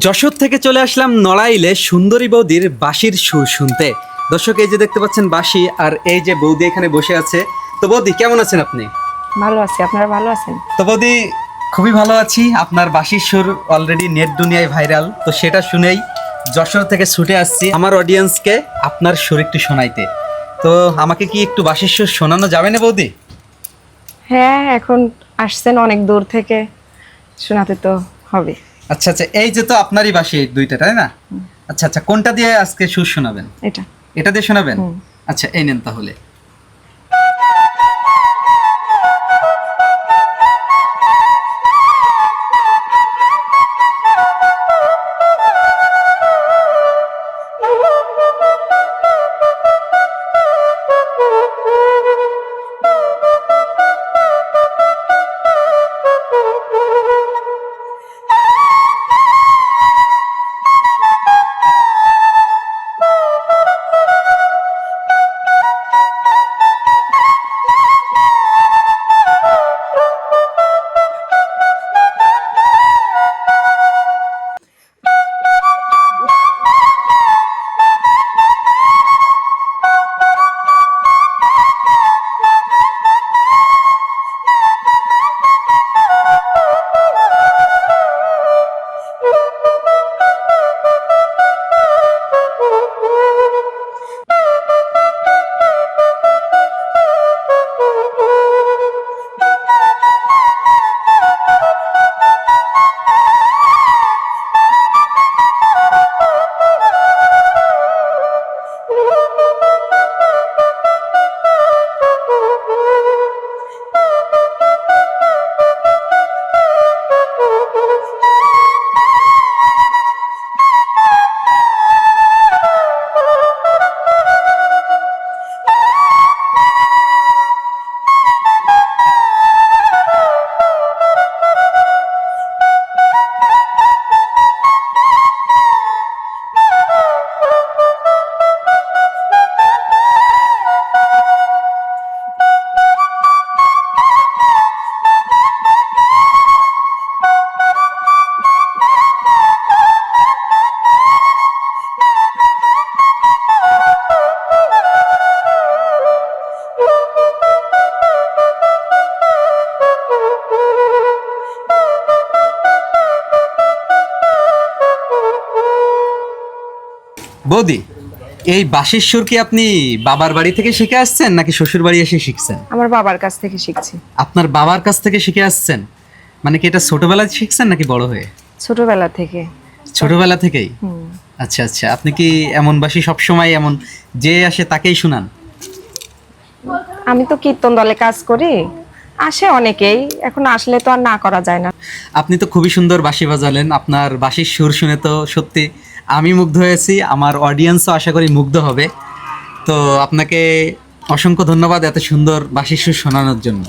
যশোর থেকে চলে আসলাম নড়াইলে সুন্দরী বৌদির বাঁশির সুর শুনতে। দর্শক এই যে দেখতে পাচ্ছেন বাঁশি আর এই যে বৌদি এখানে বসে আছে। তো বৌদি কেমন আছেন আপনি? ভালো আছি। আপনারা ভালো আছেন? তো বৌদি খুবই ভালো আছি। আপনার বাঁশির সুর অলরেডি নেট দুনিয়ায় ভাইরাল তো সেটা শুনেই যশোর থেকে ছুটে আসছি আমার অডিয়েন্সকে আপনার সুর একটু শোনাইতে। তো আমাকে কি একটু বাঁশির সুর শোনানো যাবে না বৌদি? হ্যাঁ এখন আসছেন অনেক দূর থেকে শোনাতে তো হবে আচ্ছা আচ্ছা এই যে তো আপনারই বাসি এই দুইটা তাই না? আচ্ছা আচ্ছা কোনটা দিয়ে আজকে সুর শোনাবেন? এটা। এটা দিয়ে শোনাবেন? আচ্ছা এই নেন তাহলে। বৌদি এই বাঁশির সুর কি আপনি বাবার বাড়ি থেকে শিখে আসছেন নাকি শ্বশুর বাড়ি এসে শিখছেন? আমার বাবার কাছ থেকে শিখছি। আপনার বাবার কাছ থেকে শিখে আসছেন? মানে কি এটা ছোটবেলায় শিখছেন নাকি বড় হয়ে? ছোটবেলা থেকে। ছোটবেলা থেকেই? আচ্ছা আচ্ছা। আপনি কি এমন বাসি সবসময় এমন যে আসে তাকেই শুনান? আমি তো কীর্তন দলে কাজ করি। আসে অনেকেই। এখন আসলে তো আর না করা যায় না। আপনি তো খুবই সুন্দর বাঁশি বাজালেন। আপনার বাঁশির সুর শুনে তো সত্যি আমি মুগ্ধ হয়েছি, আমার অডিয়েন্সও আশা করি মুগ্ধ হবে। তো আপনাকে অসংখ্য ধন্যবাদ এত সুন্দর বাসিসু শোনানোর জন্য।